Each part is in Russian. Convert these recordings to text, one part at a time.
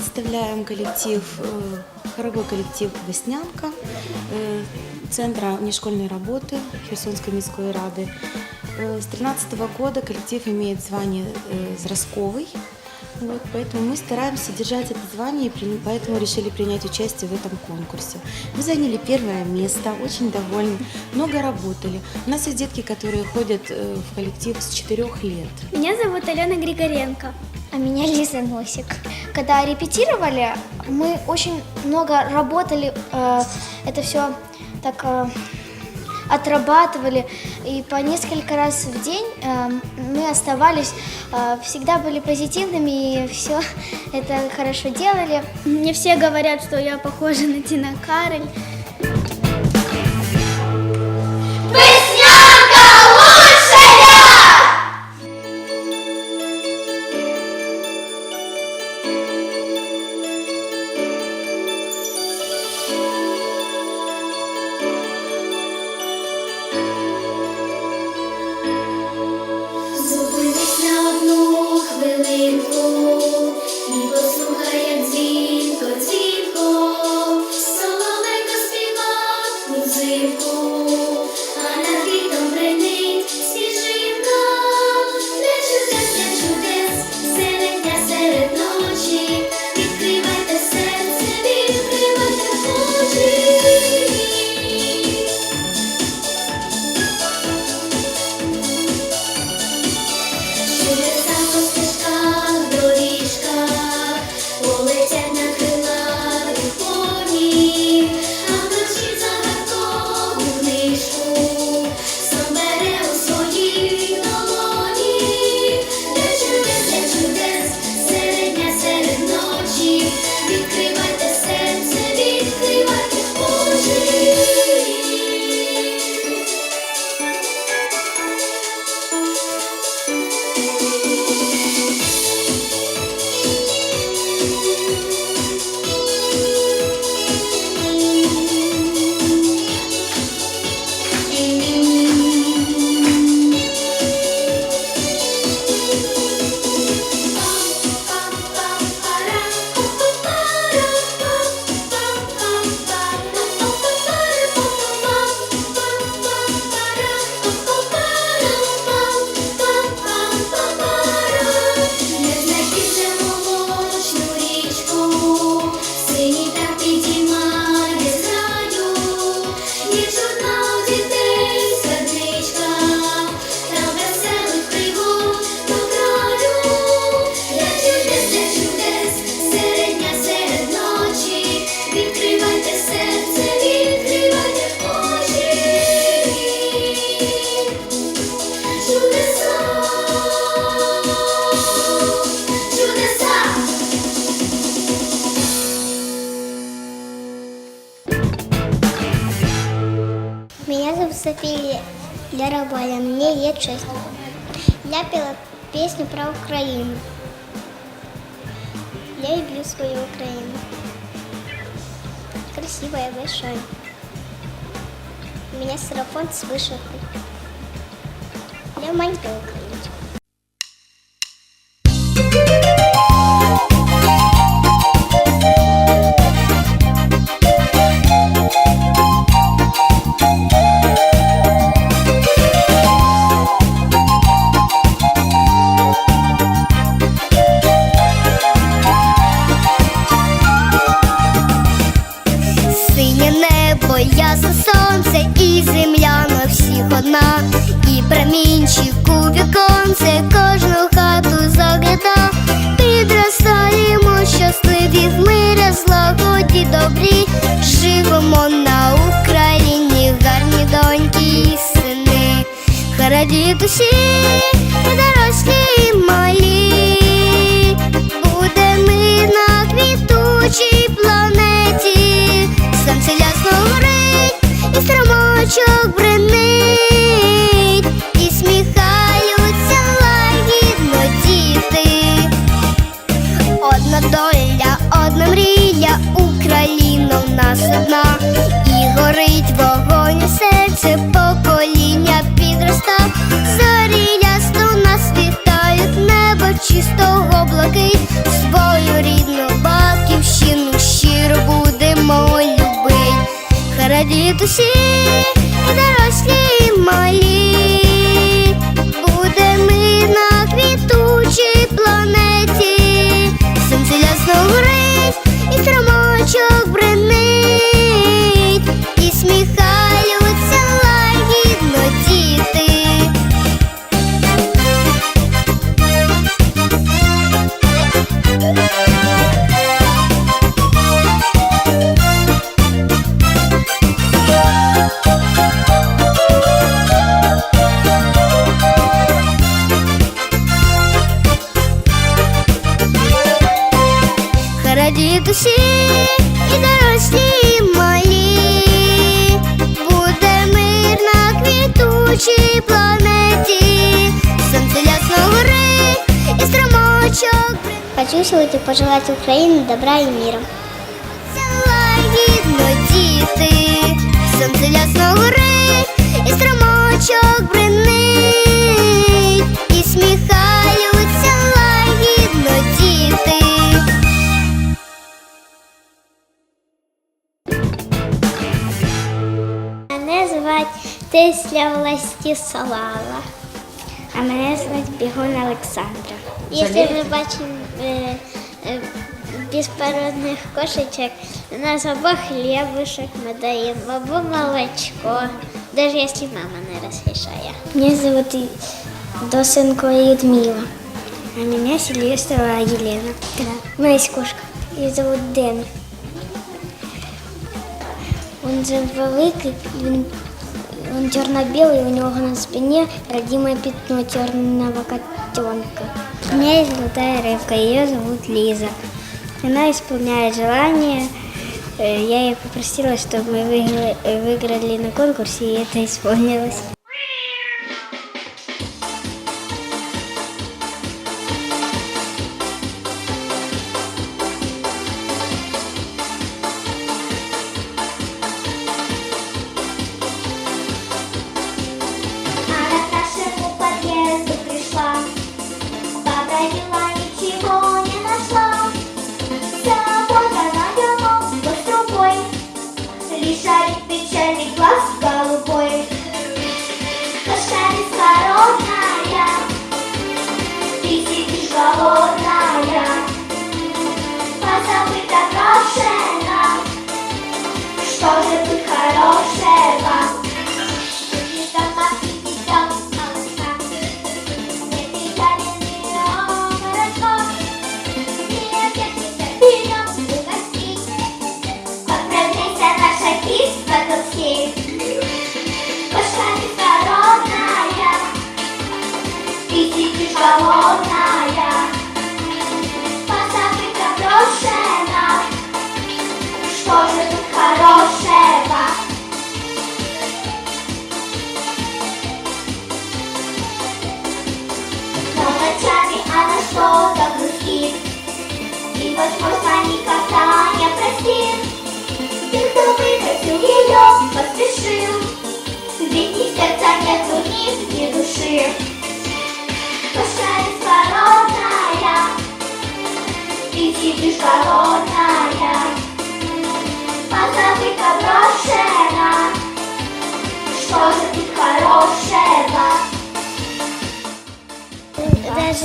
представляем коллектив, э, хоровой коллектив «Веснянка» э, Центра внешкольной работы Херсонской міської рады. Э, С 2013 года коллектив имеет звание «Зразковый». Вот, поэтому мы стараемся держать это звание, и поэтому решили принять участие в этом конкурсе. Мы заняли первое место, очень довольны, много работали. У нас есть детки, которые ходят в коллектив с 4 лет. Меня зовут Алена Григоренко. А меня Лиза Носик. Когда репетировали, мы очень много работали, э, это все так э, отрабатывали, и по несколько раз в день э, мы оставались, э, всегда были позитивными, и все это хорошо делали. Мне все говорят, что я похожа на Тина Кароль. Не зовут София Лярабаля, мне лет шесть. Я пела песню про Украину. Я люблю свою Украину. Красивая, большая. У меня сарафон с вышивкой. Я маленькая одна, і промінчик у віконце кожну хату загляда. Підростаємо щасливі в мирі, злагоді добрі, живемо на Україні, гарні доньки і сини, Хараді душі, і дорослі і малі, буде мир на квітучій планеті, сонце ясно горить, і струмочок бренить, Це покоління підроста, зорі ясно нас вітають небо чистого блакить, свою рідну батьківщину щиро будемо любить, хара дітусі і дорослі малі. Хочу сегодня пожелать Украине добра и мира. лагідно діти, сонце ясно горить, і струмочок бренить, і сміхаються лагідно діти. Мене звати Тисля Властіслава. А мене звати Бігун Олександра. Якщо ми бачимо безпородних кошечок, у нас або хлібушек ми даємо, або молочко, навіть якщо мама не розрішає. Мене звати Досенко Людмила. А меня Сильвестрова Елена. Да. У меня есть кошка. Ее зовут Дэн. Он же великий, він, він чорно-білий, у нього на спині родимое пятно черного котенка. У меня есть золотая рыбка, ее зовут Лиза. Она исполняет желания. Э, Я ее попросила, чтобы мы выиграли, э, выиграли на конкурсе, и это исполнилось.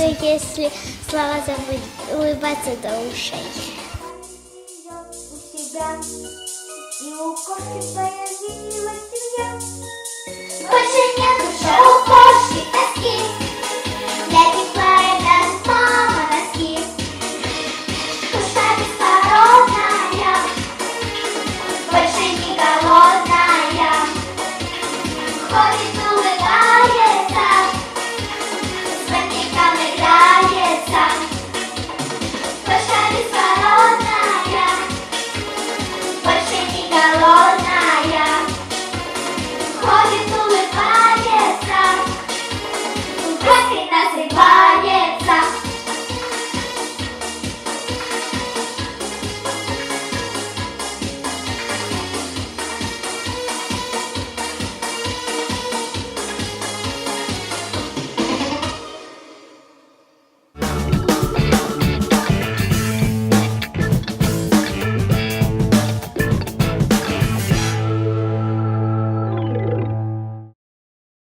Если слова забыть, улыбаться до ушей. Больше нет уже у кошки тоски,